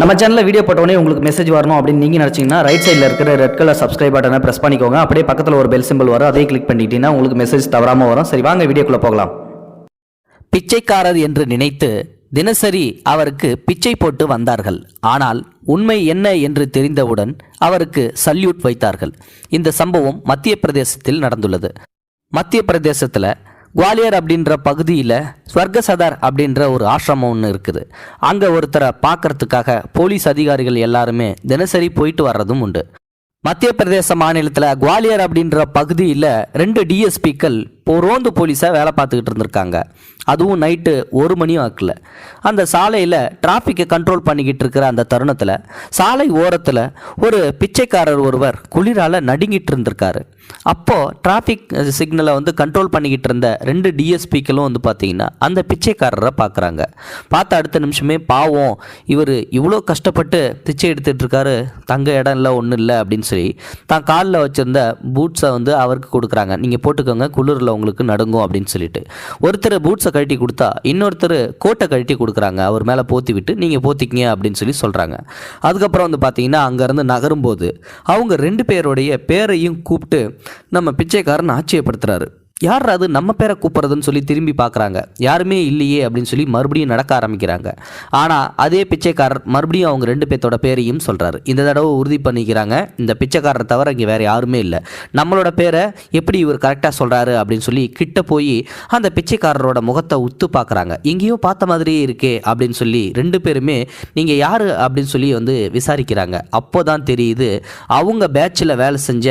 நம்ம சேனலில் வீடியோ போட்டோடனே உங்களுக்கு மெசேஜ் வரணும் அப்படின்னு நீங்கள் நினச்சிங்கன்னா ரைட் சைடில் இருக்கிற ரெட் கலர் சப்ஸ்கிரைப் பட்டனை ப்ரெஸ் பண்ணிக்கோங்க. அப்படியே பக்கத்தில் ஒரு பெல் சிம்பிள் வரும். அதே கிளிக் பண்ணிட்டீங்கன்னா உங்களுக்கு மெசேஜ் தவறாமல் வரும். சரி வாங்க வீடியோக்குள்ளே போகலாம். பிச்சைக்காரர் என்று நினைத்து தினசரி அவருக்கு பிச்சை போட்டு வந்தார்கள். ஆனால் உண்மை என்ன என்று தெரிந்தவுடன் அவருக்கு சல்யூட் வைத்தார்கள். இந்த சம்பவம் மத்திய பிரதேசத்தில் நடந்துள்ளது. மத்திய பிரதேசத்தில் குவாலியர் அப்படின்ற பகுதியில் ஸ்வர்கசதர் அப்படின்ற ஒரு ஆசிரமம் ஒன்று இருக்குது. அங்கே ஒருத்தரை பார்க்கறதுக்காக போலீஸ் அதிகாரிகள் எல்லாருமே தினசரி போயிட்டு வர்றதும் உண்டு. மத்திய பிரதேச மாநிலத்தில் குவாலியர் அப்படின்ற பகுதியில் ரெண்டு டிஎஸ்பிக்கள் ரோந்து போலீஸாக வேலை பார்த்துக்கிட்டு இருந்திருக்காங்க. அதுவும் நைட்டு ஒரு மணியும் ஆக்கல. அந்த சாலையில் டிராஃபிக்கை கண்ட்ரோல் பண்ணிக்கிட்டு இருக்கிற அந்த தருணத்தில் சாலை ஓரத்தில் ஒரு பிச்சைக்காரர் ஒருவர் குளிரால் நடுங்கிட்டு இருந்திருக்காரு. அப்போது டிராஃபிக் சிக்னலை வந்து கண்ட்ரோல் பண்ணிக்கிட்டு இருந்த ரெண்டு டிஎஸ்பிக்களும் வந்து பார்த்தீங்கன்னா அந்த பிச்சைக்காரரை பார்க்குறாங்க பார்த்த அடுத்த நிமிஷமே பாவம் இவர் இவ்வளோ கஷ்டப்பட்டு பிச்சை எடுத்துகிட்டு இருக்காரு தங்க இடம் இல்லை ஒன்றும் இல்லை அப்படின்னு சொல்லி தான் காலில் வச்சுருந்த பூட்ஸை வந்து அவருக்கு கொடுக்குறாங்க. நீங்கள் போட்டுக்கோங்க குளிரில் உங்களுக்கு நடுங்கும் அப்படின்னு சொல்லிட்டு. ஒருத்தர் பூட்ஸை கழட்டி கொடுத்தா இன்னொருத்தர் கோட்டை கழட்டி கொடுக்குறாங்க. அவர் மேலே போத்தி விட்டு நீங்கள் போத்திக்கிங்க அப்படின்னு சொல்லி சொல்கிறாங்க அதுக்கப்புறம் வந்து பார்த்தீங்கன்னா அங்கேருந்து நகரும்போது அவங்க ரெண்டு பேருடைய பேரையும் கூப்பிட்டு நம்ம பிச்சைக்காரன் ஆச்சரியப்படுத்துகிறாரு யார் அது? நம்ம பேரை கூப்பிட்றதுன்னு சொல்லி திரும்பி பார்க்குறாங்க. யாருமே இல்லையே அப்படின்னு சொல்லி மறுபடியும் நடக்க ஆரம்பிக்கிறாங்க. ஆனால் அதே பிச்சைக்காரர் மறுபடியும் அவங்க ரெண்டு பேர்த்தோட பேரையும் சொல்கிறாரு இந்த தடவை உறுதி பண்ணிக்கிறாங்க. இந்த பிச்சைக்காரரை தவிர இங்கே வேறு யாருமே இல்லை. நம்மளோட பேரை எப்படி இவர் கரெக்டாக சொல்கிறாரு அப்படின்னு சொல்லி கிட்ட போய் அந்த பிச்சைக்காரரோட முகத்தை உத்து பார்க்குறாங்க. எங்கேயோ பார்த்த மாதிரியே இருக்கே அப்படின்னு சொல்லி ரெண்டு பேருமே நீங்கள் யார் அப்படின்னு சொல்லி வந்து விசாரிக்கிறாங்க. அப்போ தான் தெரியுது அவங்க பேட்சில் வேலை செஞ்ச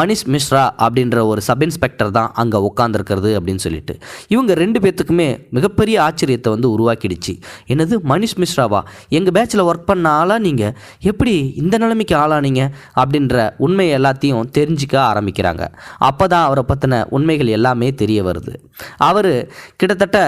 மணிஷ் மிஸ்ரா அப்படின்ற ஒரு சப் இன்ஸ்பெக்டர் தான் அங்கே உட்காந்துருக்கிறது அப்படின்னு சொல்லிட்டு. இவங்க ரெண்டு பேர்த்துக்குமே மிகப்பெரிய ஆச்சரியத்தை வந்து உருவாக்கிடுச்சு. என்னது? மணிஷ் மிஸ்ராவா? எங்கள் பேட்சில் ஒர்க் பண்ண ஆளாக நீங்கள் எப்படி இந்த நிலைமைக்கு ஆளானீங்க? அப்படின்ற உண்மை எல்லாத்தையும் தெரிஞ்சிக்க ஆரம்பிக்கிறாங்க. அப்போ தான் அவரை பற்றின உண்மைகள் எல்லாமே தெரிய வருது. அவர் கிட்டத்தட்ட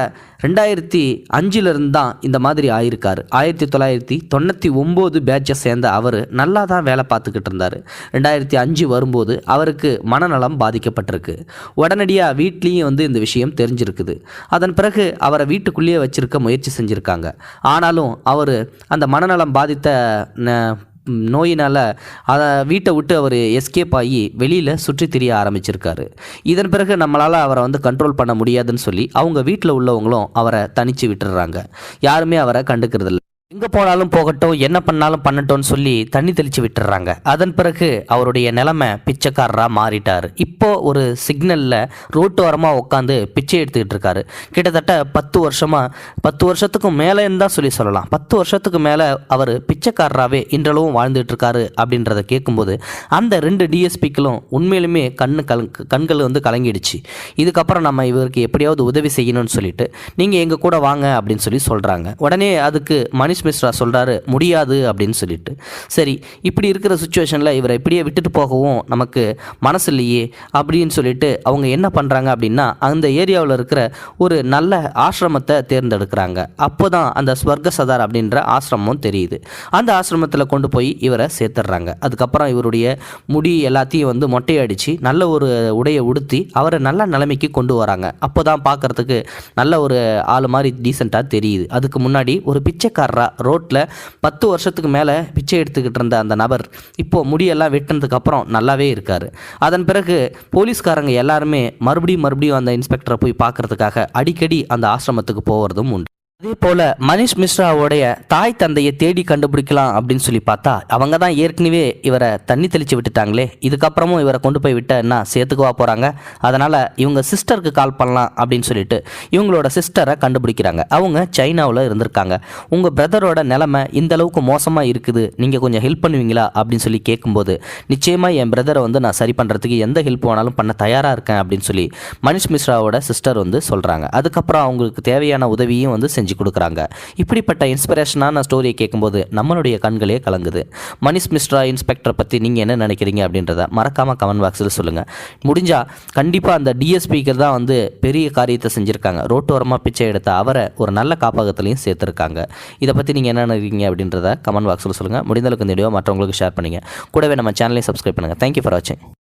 ரெண்டாயிரத்தி அஞ்சிலிருந்து தான் இந்த மாதிரி ஆயிருக்கார். ஆயிரத்தி தொள்ளாயிரத்தி தொண்ணூற்றி ஒம்பது பேட்சை சேர்ந்த அவர் நல்லா தான் வேலை பார்த்துக்கிட்டு இருந்தார். ரெண்டாயிரத்தி அஞ்சு வரும்போது அவருக்கு மனநலம் பாதிக்கப்பட்டிருக்கு. உடனடியாக வீட்லேயும் வந்து இந்த விஷயம் தெரிஞ்சிருக்குது. அதன் பிறகு அவரை வீட்டுக்குள்ளேயே வச்சுருக்க முயற்சி செஞ்சுருக்காங்க. ஆனாலும் அவர் அந்த மனநலம் பாதித்த ந- நோயினால் அதை வீட்டை விட்டு அவர் எஸ்கேப் ஆகி வெளியில் சுற்றி திரிய ஆரம்பிச்சிருக்காரு. இதன் பிறகு நம்மளால் அவரை வந்து கண்ட்ரோல் பண்ண முடியாதுன்னு சொல்லி அவங்க வீட்டில் உள்ளவங்களும் அவரை தனித்து விட்டுடுறாங்க யாருமே அவரை கண்டுக்கிறதில்ல. எங்கே போனாலும் போகட்டும் என்ன பண்ணாலும் பண்ணட்டும்னு சொல்லி தண்ணி தெளித்து விட்டுறாங்க. அதன் பிறகு அவருடைய நிலைமை பிச்சைக்காரராக மாறிட்டார். இப்போ ஒரு சிக்னலில் ரோட்டோரமாக உட்காந்து பிச்சை எடுத்துக்கிட்டு இருக்காரு. கிட்டத்தட்ட பத்து வருஷமாக பத்து வருஷத்துக்கும் மேலே தான் சொல்லி சொல்லலாம். பத்து வருஷத்துக்கு மேலே அவர் பிச்சைக்காரராகவே இன்றளவும் வாழ்ந்துட்டு இருக்காரு அப்படின்றத கேட்கும்போது அந்த ரெண்டு டிஎஸ்பிக்களும் உண்மையிலுமே கண்ணு கல் கண்கள் வந்து கலங்கிடுச்சு. இதுக்கப்புறம் நம்ம இவருக்கு எப்படியாவது உதவி செய்யணும்னு சொல்லிட்டு நீங்கள் எங்கள் கூட வாங்க அப்படின்னு சொல்லி சொல்கிறாங்க உடனே அதுக்கு மணிஷ் மிஸ்ரா சொல்கிறாரு முடியாது அப்படின்னு சொல்லிட்டு. சரி இப்படி இருக்கிற சுச்சுவேஷனில் இவரை இப்படியே விட்டுட்டு போகவும் நமக்கு மனசு இல்லையே அப்படின்னு சொல்லிட்டு அவங்க என்ன பண்ணுறாங்க அப்படின்னா அந்த ஏரியாவில் இருக்கிற ஒரு நல்ல ஆசிரமத்தை தேர்ந்தெடுக்கிறாங்க. அப்போ தான் அந்த ஸ்வர்க சதார் அப்படின்ற ஆசிரமம் தெரியுது. அந்த ஆசிரமத்தில் கொண்டு போய் இவரை சேர்த்துடுறாங்க. அதுக்கப்புறம் இவருடைய முடி எல்லாத்தையும் வந்து மொட்டையடிச்சு நல்ல ஒரு உடையை உடுத்தி அவரை நல்ல நிலைமைக்கு கொண்டு வராங்க. அப்போ தான் பார்க்குறதுக்கு நல்ல ஒரு ஆள் மாதிரி டீசெண்டாக தெரியுது. அதுக்கு முன்னாடி ஒரு பிச்சைக்காரராக ரோட்டில் பத்து வருஷத்துக்கு மேலே பிச்சை எடுத்துக்கிட்டு இருந்த அந்த நபர் இப்போது முடியெல்லாம் வெட்டினதுக்கப்புறம் நல்லாவே இருக்கார். அதன் பிறகு போலீஸ்காரங்க எல்லாருமே மறுபடியும் மறுபடியும் அந்த இன்ஸ்பெக்டரை போய் பார்க்கறதுக்காக அடிக்கடி அந்த ஆசிரமத்துக்கு போகிறதும் உண்டு. அதே போல் மனிஷ் மிஸ்ராவோடைய தாய் தந்தையை தேடி கண்டுபிடிக்கலாம் அப்படின்னு சொல்லி பார்த்தா அவங்க தான் ஏற்கனவே இவரை தண்ணி தெளித்து விட்டுட்டாங்களே. இதுக்கப்புறமும் இவரை கொண்டு போய் விட்ட என்ன சேர்த்துக்குவா போகிறாங்க அதனால் இவங்க சிஸ்டருக்கு கால் பண்ணலாம் அப்படின்னு சொல்லிட்டு இவங்களோட சிஸ்டரை கண்டுபிடிக்கிறாங்க. அவங்க சைனாவில் இருந்திருக்காங்க. உங்கள் பிரதரோட நிலமை இந்த அளவுக்கு மோசமாக இருக்குது. நீங்கள் கொஞ்சம் ஹெல்ப் பண்ணுவீங்களா? அப்படின்னு சொல்லி கேட்கும்போது நிச்சயமாக என் பிரதரை வந்து நான் சரி பண்ணுறதுக்கு எந்த ஹெல்ப் வேணாலும் பண்ண தயாராக இருக்கேன் அப்படின்னு சொல்லி மனிஷ் மிஸ்ராவோட சிஸ்டர் வந்து சொல்கிறாங்க அதுக்கப்புறம் அவங்களுக்கு தேவையான உதவியும் வந்து செஞ்சு கொடுக்குறாங்க. இப்படிப்பட்ட இன்ஸ்பிரேஷனான ஸ்டோரியை கேட்கும்போது நம்மளுடைய கண்களே கலங்குது. மனிஷ் மிஸ்ரா இன்ஸ்பெக்டரை பற்றி நீங்கள் என்ன நினைக்கிறீங்க அப்படின்றத மறக்காமல் கமெண்ட் பாக்ஸில் சொல்லுங்கள் முடிஞ்சால் கண்டிப்பாக அந்த டிஎஸ்பிக்கு தான் வந்து பெரிய காரியத்தை செஞ்சுருக்காங்க. ரோட்டோரமாக பிச்சை எடுத்த அவரை ஒரு நல்ல காப்பகத்துலையும் சேர்த்துருக்காங்க. இதை பற்றி நீங்கள் என்ன நினைக்கிறீங்க அப்படின்றத கமெண்ட் பாக்ஸில் சொல்லுங்கள் முடிந்தளவுக்கு இந்த வீடியோ மற்றவங்களுக்கு ஷேர் பண்ணுங்கள் கூடவே நம்ம சேனலையும் சப்ஸ்கிரைப் பண்ணுங்கள் தேங்க்யூ ஃபார் வாட்சிங்